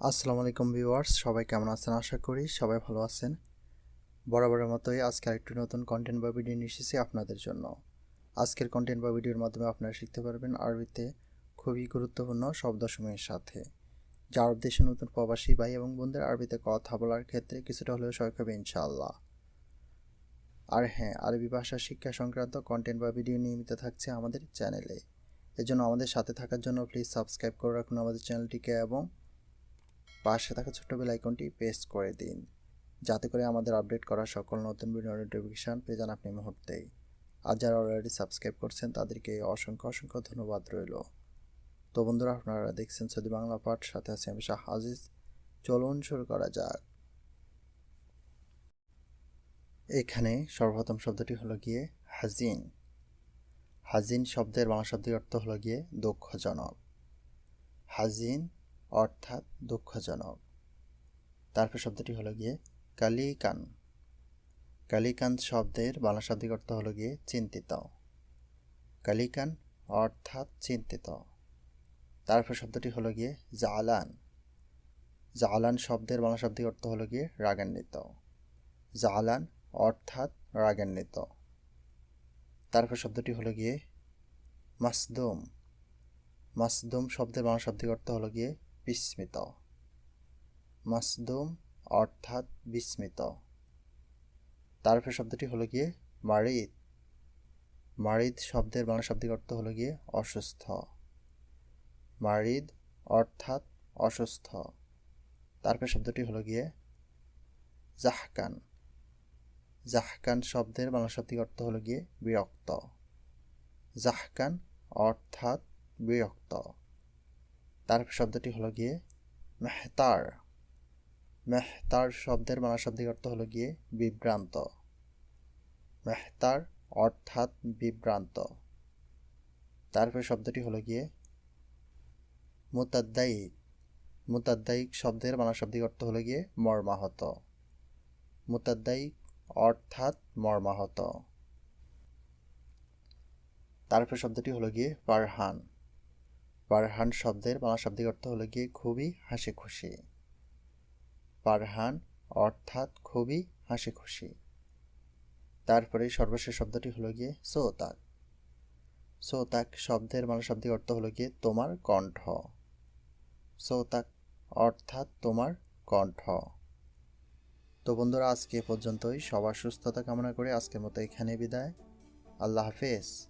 আসসালামু আলাইকুম ভিউয়ার্স, সবাই কেমন আছেন? আশা করি সবাই ভালো আছেন। বরাবরের মতোই আজকে আরেকটি নতুন কন্টেন্ট বা ভিডিও নিয়ে এসেছি আপনাদের জন্য। আজকের কন্টেন্ট বা ভিডিওর মাধ্যমে আপনারা শিখতে পারবেন আরবিতে খুবই গুরুত্বপূর্ণ শব্দসমূহের সাথে। যা আরব দেশে নতুন প্রবাসী ভাই এবং বোনদের আরবিতে কথা বলার ক্ষেত্রে কিছুটা হলেও সহায়ক হবে ইনশাআল্লাহ। আর হ্যাঁ আরবি ভাষা শিক্ষা সংক্রান্ত কন্টেন্ট বা ভিডিও নিয়মিত থাকছে আমাদের চ্যানেলে এজন্য আমাদের সাথে থাকার জন্য প্লিজ সাবস্ক্রাইব করে রাখুন আমাদের চ্যানেলটিকে এবং পাশে থাকা ছোট্ট বেল আইকনটি প্রেস করে দিন। যাতে করে আমাদের আপডেট করা সকল নতুন ভিডিও নোটিফিকেশান পেয়ে যান আপনি মুহূর্তেই। আর যারা অলরেডি সাবস্ক্রাইব করছেন, তাদেরকে অসংখ্য অসংখ্য ধন্যবাদ রইল। তো বন্ধুরা, আপনারা দেখছেন সৌদি বাংলা পাঠ, সাথে আছে আমি শাহ আজিজ। চলুন শুরু করা যাক। এখানে সর্বপ্রথম শব্দটি হলো গিয়ে হাজিন। হাজিন শব্দের বাংলা শব্দের অর্থ হলো গিয়ে দুঃখজনক। হাজিন অর্থাৎ দুঃখজনক। তারপর শব্দটি হলো গিয়ে কালিকান। কালিকান শব্দের বাংলা শাব্দিক অর্থ হলো গিয়ে চিন্তিত। কালিকান অর্থাৎ চিন্তিত। তারপর শব্দটি হলো গিয়ে জালান। জালান শব্দের বাংলা শাব্দিক অর্থ হলো গিয়ে রাগান্বিত। জালান অর্থাৎ রাগান্বিত। তারপর শব্দটি হলো গিয়ে মাসদুম। মাসদুম শব্দের বাংলা শাব্দিক অর্থ হলো গিয়ে বিস্মিত। মাসদুম অর্থাৎ বিস্মিত। তারপর শব্দটি হলো গিয়ে মারিদ। মারিদ শব্দের বাংলা শাব্দিক অর্থ হলো গিয়ে অসুস্থ। মারিদ অর্থাৎ অসুস্থ। তারপর শব্দটি হলো গিয়ে জাহকান। জাহকান শব্দের বাংলা শাব্দিক অর্থ হলো গিয়ে বিরক্ত। জাহকান অর্থাৎ বিরক্ত। তারপর শব্দটি হলো গিয়ে মেহতার। মেহতার শব্দের বাংলা শাব্দিক অর্থ হলো গিয়ে বিভ্রান্ত। মেহতার অর্থাৎ বিভ্রান্ত। তারপর শব্দটি হলো গিয়ে মুতাদ্দায়িক মুতাদ্দায়িক শব্দের বাংলা শাব্দিক অর্থ হলো গিয়ে মর্মাহত। মুতাদ্দায়িক অর্থাৎ মর্মাহত। তারপর শব্দটি হলো গিয়ে ফারহান। ফারহান শব্দের বাংলা শাব্দিক অর্থ হলো গিয়ে খুবই হাসি খুশি পারহান অর্থাৎ খুবই হাসি খুশি তারপরে সর্বশেষ শব্দটি হলো গিয়ে সৌতাক। সৌতাক শব্দের বাংলা শাব্দিক অর্থ হলো গিয়ে তোমার কণ্ঠ। সৌতাক অর্থাৎ তোমার কণ্ঠ। তো বন্ধুরা, আজকে পর্যন্তই। সবার সুস্থতা কামনা করে আজকের মতো এখানে বিদায়। আল্লাহ হাফেজ।